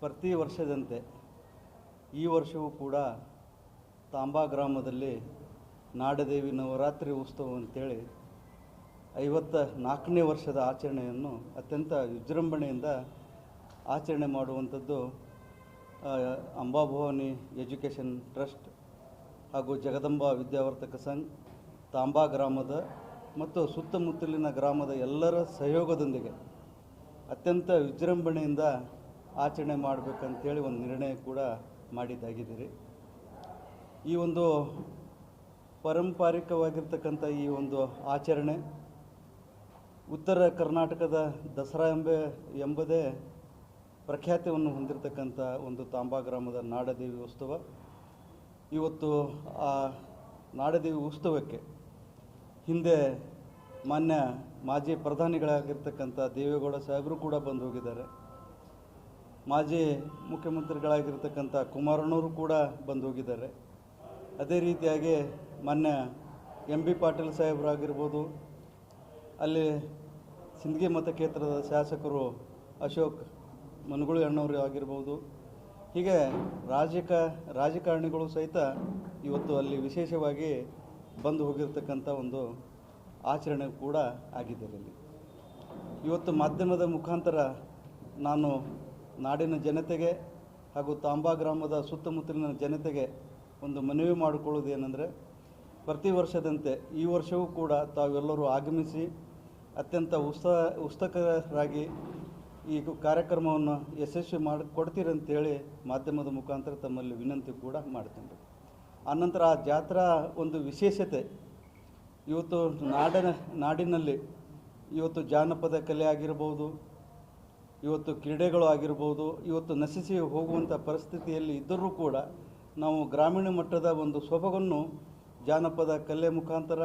ಪ್ರತಿ ವರ್ಷದಂತೆ ಈ ವರ್ಷವೂ ಕೂಡ ತಾಂಬಾ ಗ್ರಾಮದಲ್ಲಿ ನಾಡದೇವಿ ನವರಾತ್ರಿ ಉತ್ಸವ ಅಂತೇಳಿ ಐವತ್ತ ನಾಲ್ಕನೇ ವರ್ಷದ ಆಚರಣೆಯನ್ನು ಅತ್ಯಂತ ವಿಜೃಂಭಣೆಯಿಂದ ಆಚರಣೆ ಮಾಡುವಂಥದ್ದು ಅಂಬಾಭವಾನಿ ಎಜುಕೇಷನ್ ಟ್ರಸ್ಟ್ ಹಾಗೂ ಜಗದಂಬಾ ವಿದ್ಯಾವರ್ತಕ ಸಂಘ, ತಾಂಬಾ ಗ್ರಾಮದ ಮತ್ತು ಸುತ್ತಮುತ್ತಲಿನ ಗ್ರಾಮದ ಎಲ್ಲರ ಸಹಯೋಗದೊಂದಿಗೆ ಅತ್ಯಂತ ವಿಜೃಂಭಣೆಯಿಂದ ಆಚರಣೆ ಮಾಡಬೇಕಂತೇಳಿ ಒಂದು ನಿರ್ಣಯ ಕೂಡ ಮಾಡಿದ್ದಾಗಿದ್ದೀರಿ. ಈ ಒಂದು ಪಾರಂಪರಿಕವಾಗಿರ್ತಕ್ಕಂಥ ಈ ಒಂದು ಆಚರಣೆ ಉತ್ತರ ಕರ್ನಾಟಕದ ದಸರಾ ಎಂಬೆ ಎಂಬುದೇ ಪ್ರಖ್ಯಾತಿಯನ್ನು ಹೊಂದಿರತಕ್ಕಂಥ ಒಂದು ತಾಂಬಾ ಗ್ರಾಮದ ನಾಡದೇವಿ ಉತ್ಸವ. ಇವತ್ತು ಆ ನಾಡದೇವಿ ಉತ್ಸವಕ್ಕೆ ಹಿಂದೆ ಮಾನ್ಯ ಮಾಜಿ ಪ್ರಧಾನಿಗಳಾಗಿರ್ತಕ್ಕಂಥ ದೇವೇಗೌಡ ಸಾಹೇಬರು ಕೂಡ ಬಂದು ಹೋಗಿದ್ದಾರೆ. ಮಾಜಿ ಮುಖ್ಯಮಂತ್ರಿಗಳಾಗಿರ್ತಕ್ಕಂಥ ಕುಮಾರಣ್ಣವರು ಕೂಡ ಬಂದು ಹೋಗಿದ್ದಾರೆ ಅದೇ ರೀತಿಯಾಗಿ ಮೊನ್ನೆ ಎಂ ಬಿ ಪಾಟೀಲ್ ಸಾಹೇಬರಾಗಿರ್ಬೋದು, ಅಲ್ಲಿ ಸಿಂದಗಿ ಮತಕ್ಷೇತ್ರದ ಶಾಸಕರು ಅಶೋಕ್ ಮನಗುಳಿ ಅಣ್ಣವರು ಆಗಿರ್ಬೋದು, ಹೀಗೆ ರಾಜಕ ರಾಜಕಾರಣಿಗಳು ಸಹಿತ ಇವತ್ತು ಅಲ್ಲಿ ವಿಶೇಷವಾಗಿ ಬಂದು ಹೋಗಿರ್ತಕ್ಕಂಥ ಒಂದು ಆಚರಣೆ ಕೂಡ ಆಗಿದೆ ಅಲ್ಲಿ ಇವತ್ತು ಮಾಧ್ಯಮದ ಮುಖಾಂತರ ನಾನು ನಾಡಿನ ಜನತೆಗೆ ಹಾಗೂ ತಾಂಬಾ ಗ್ರಾಮದ ಸುತ್ತಮುತ್ತಲಿನ ಜನತೆಗೆ ಒಂದು ಮನವಿ ಮಾಡಿಕೊಳ್ಳೋದು ಏನಂದರೆ, ಪ್ರತಿ ವರ್ಷದಂತೆ ಈ ವರ್ಷವೂ ಕೂಡ ತಾವೆಲ್ಲರೂ ಆಗಮಿಸಿ ಅತ್ಯಂತ ಉತ್ಸಾಹ ಉತ್ಸುಕರಾಗಿ ಈ ಕಾರ್ಯಕ್ರಮವನ್ನು ಯಶಸ್ವಿ ಮಾಡಿ, ಕೊಡ್ತೀರಂತೇಳಿ ಮಾಧ್ಯಮದ ಮುಖಾಂತರ ತಮ್ಮಲ್ಲಿ ವಿನಂತಿ ಕೂಡ ಮಾಡ್ತೀನಿ. ಆನಂತರ ಆ ಜಾತ್ರಾ ಒಂದು ವಿಶೇಷತೆ, ಇವತ್ತು ನಾಡಿನ, ನಾಡಿನಲ್ಲಿ ಇವತ್ತು ಜಾನಪದ ಕಲೆ ಆಗಿರ್ಬೋದು ಇವತ್ತು ಕ್ರೀಡೆಗಳು ಆಗಿರ್ಬೋದು, ಇವತ್ತು ನಶಿಸಿ ಹೋಗುವಂಥ ಪರಿಸ್ಥಿತಿಯಲ್ಲಿ ಇದ್ದರೂ ಕೂಡ ನಾವು ಗ್ರಾಮೀಣ ಮಟ್ಟದ ಒಂದು ಸೊಬಗನ್ನು ಜಾನಪದ ಕಲೆ ಮುಖಾಂತರ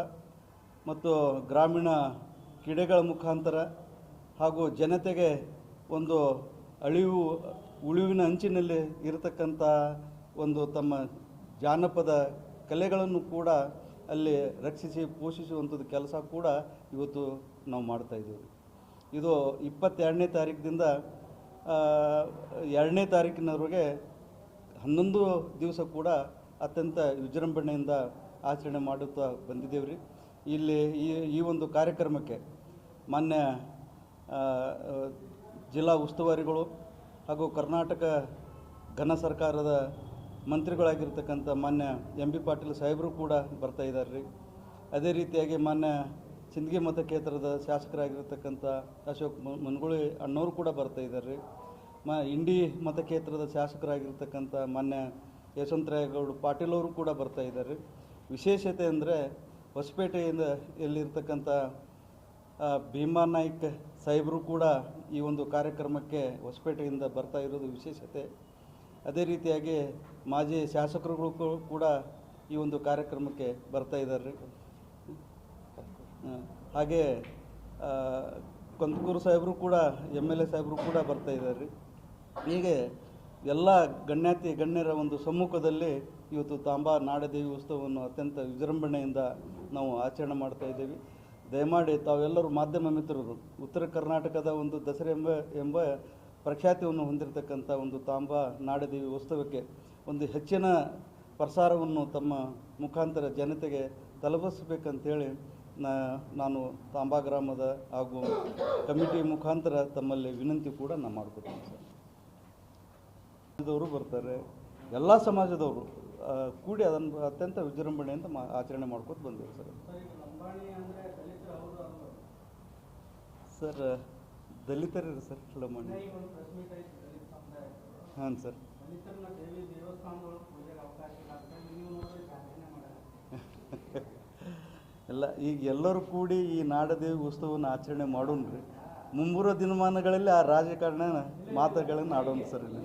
ಮತ್ತು ಗ್ರಾಮೀಣ ಕ್ರೀಡೆಗಳ ಮುಖಾಂತರ ಹಾಗೂ ಜನತೆಗೆ ಒಂದು ಅಳಿವು, ಉಳಿವಿನ ಅಂಚಿನಲ್ಲಿ ಇರತಕ್ಕಂಥ ಒಂದು ತಮ್ಮ ಜಾನಪದ ಕಲೆಗಳನ್ನು ಕೂಡ ಅಲ್ಲಿ ರಕ್ಷಿಸಿ ಪೋಷಿಸುವಂಥದ್ದು ಕೆಲಸ ಕೂಡ ಇವತ್ತು ನಾವು ಮಾಡ್ತಾ ಇದ್ದೀವಿ. ಇದು ಇಪ್ಪತ್ತೆರಡನೇ ತಾರೀಕಿನಿಂದ ಎರಡನೇ ತಾರೀಕಿನವರೆಗೆ ಹನ್ನೊಂದು ದಿವಸ ಕೂಡ ಅತ್ಯಂತ ವಿಜೃಂಭಣೆಯಿಂದ ಆಚರಣೆ ಮಾಡುತ್ತಾ ಬಂದಿದ್ದೇವೆ ರೀ ಇಲ್ಲಿ ಈ ಈ ಒಂದು ಕಾರ್ಯಕ್ರಮಕ್ಕೆ ಮಾನ್ಯ ಜಿಲ್ಲಾ ಉಸ್ತುವಾರಿಗಳು ಹಾಗೂ ಕರ್ನಾಟಕ ಘನ ಸರ್ಕಾರದ ಮಂತ್ರಿಗಳಾಗಿರ್ತಕ್ಕಂಥ ಮಾನ್ಯ ಎಂ ಬಿ ಪಾಟೀಲ್ ಸಾಹೇಬರು ಕೂಡ ಬರ್ತಾ ಇದ್ದಾರೆ ರೀ ಅದೇ ರೀತಿಯಾಗಿ ಮಾನ್ಯ ಸಿಂದಗಿ ಮತಕ್ಷೇತ್ರದ ಶಾಸಕರಾಗಿರ್ತಕ್ಕಂಥ ಅಶೋಕ್ ಮನ್ಗುಳಿ ಅಣ್ಣವರು ಕೂಡ ಬರ್ತಾ ಇದ್ದಾರೆ ರೀ. ಮ, ಇಂಡಿ ಮತಕ್ಷೇತ್ರದ ಶಾಸಕರಾಗಿರ್ತಕ್ಕಂಥ ಮಾನ್ಯ ಯಶವಂತರಾಯಗೌಡ ಪಾಟೀಲ್ ಅವರು ಕೂಡ ಬರ್ತಾ ಇದ್ದಾರೆ ವಿಶೇಷತೆ ಅಂದರೆ ಹೊಸಪೇಟೆಯಿಂದ ಎಲ್ಲಿರ್ತಕ್ಕಂಥ ಭೀಮಾ ನಾಯ್ಕ ಸಾಹೇಬರು ಕೂಡ ಈ ಒಂದು ಕಾರ್ಯಕ್ರಮಕ್ಕೆ ಹೊಸಪೇಟೆಯಿಂದ ಬರ್ತಾ ಇರೋದು ವಿಶೇಷತೆ. ಅದೇ ರೀತಿಯಾಗಿ ಮಾಜಿ ಶಾಸಕರುಗಳು ಕೂಡ ಈ ಒಂದು ಕಾರ್ಯಕ್ರಮಕ್ಕೆ ಬರ್ತಾ ಇದ್ದಾರೆ ಹಾಗೆ ಕಂದಕೂರು ಸಾಹೇಬರು ಕೂಡ, ಎಂ ಎಲ್ ಎ ಸಾಹೇಬರು ಕೂಡ ಬರ್ತಾ ಇದ್ದಾರೆ ಹೀಗೆ ಎಲ್ಲ ಗಣ್ಯಾತಿ ಗಣ್ಯರ ಒಂದು ಸಮ್ಮುಖದಲ್ಲಿ ಇವತ್ತು ತಾಂಬಾ ನಾಡದೇವಿ ಉತ್ಸವವನ್ನು ಅತ್ಯಂತ ವಿಜೃಂಭಣೆಯಿಂದ ನಾವು ಆಚರಣೆ ಮಾಡ್ತಾ ಇದ್ದೀವಿ. ದಯಮಾಡಿ ತಾವೆಲ್ಲರೂ ಮಾಧ್ಯಮ ಮಿತ್ರರು, ಉತ್ತರ ಕರ್ನಾಟಕದ ಒಂದು ದಸರೆ ಎಂಬ ಎಂಬ ಪ್ರಖ್ಯಾತಿಯನ್ನು ಹೊಂದಿರತಕ್ಕಂಥ ಒಂದು ತಾಂಬಾ ನಾಡದೇವಿ ಉತ್ಸವಕ್ಕೆ ಒಂದು ಹೆಚ್ಚಿನ ಪ್ರಸಾರವನ್ನು ತಮ್ಮ ಮುಖಾಂತರ ಜನತೆಗೆ ತಲುಪಿಸ್ಬೇಕಂತೇಳಿ ನಾನು ತಾಂಬಾ ಗ್ರಾಮದ ಹಾಗೂ ಕಮಿಟಿ ಮುಖಾಂತರ ತಮ್ಮಲ್ಲಿ ವಿನಂತಿ ಕೂಡ ನಾನು ಮಾಡ್ಕೊತೀನಿ ಸರ್. ಸಮಾಜದವರು ಬರ್ತಾರೆ. ಎಲ್ಲ ಸಮಾಜದವರು ಕೂಡಿ ಅದನ್ನು ಅತ್ಯಂತ ವಿಜೃಂಭಣೆಯಿಂದ ಆಚರಣೆ ಮಾಡ್ಕೊತ ಬಂದಿರ್ತಾರೆ ಸರ್. ಸರ್ ದಲಿತರೇ ಸರ್ ಲಂಬಾಣಿ ಹಾಂ ಸರ್. ಎಲ್ಲ ಈಗ ಎಲ್ಲರೂ ಕೂಡಿ ಈ ನಾಡದೇವಿ ಉತ್ಸವವನ್ನು ಆಚರಣೆ ಮಾಡೋಣ್ರಿ. ಮುಂಬರೋ ದಿನಮಾನಗಳಲ್ಲಿ ಆ ರಾಜಕಾರಣ ಮಾತುಗಳನ್ನು ಆಡೋಣ ಸರ್ ಇಲ್ಲಿ.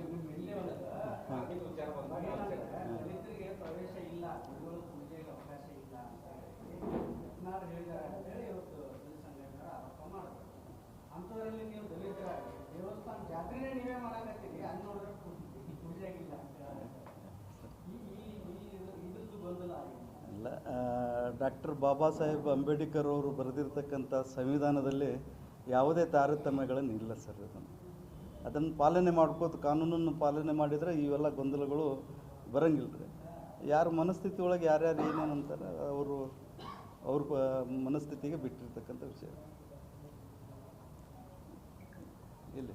ಇಲ್ಲ ಡಾಕ್ಟರ್ ಬಾಬಾ ಸಾಹೇಬ್ ಅಂಬೇಡ್ಕರ್ ಅವರು ಬರೆದಿರ್ತಕ್ಕಂಥ ಸಂವಿಧಾನದಲ್ಲಿ ಯಾವುದೇ ತಾರತಮ್ಯಗಳನ್ನು ಇಲ್ಲ ಸರ್ ಅದನ್ನು ಅದನ್ನು ಪಾಲನೆ ಮಾಡ್ಕೋತ ಕಾನೂನನ್ನು ಪಾಲನೆ ಮಾಡಿದರೆ ಇವೆಲ್ಲ ಗೊಂದಲಗಳು ಬರಂಗಿಲ್ಲ ರೀ ಯಾರ ಮನಸ್ಥಿತಿ ಒಳಗೆ ಯಾರ್ಯಾರು ಏನೇನು ಅಂತಾರೆ ಅವರು, ಅವ್ರ ಮನಸ್ಥಿತಿಗೆ ಬಿಟ್ಟಿರ್ತಕ್ಕಂಥ ವಿಷಯ. ಇಲ್ಲಿ.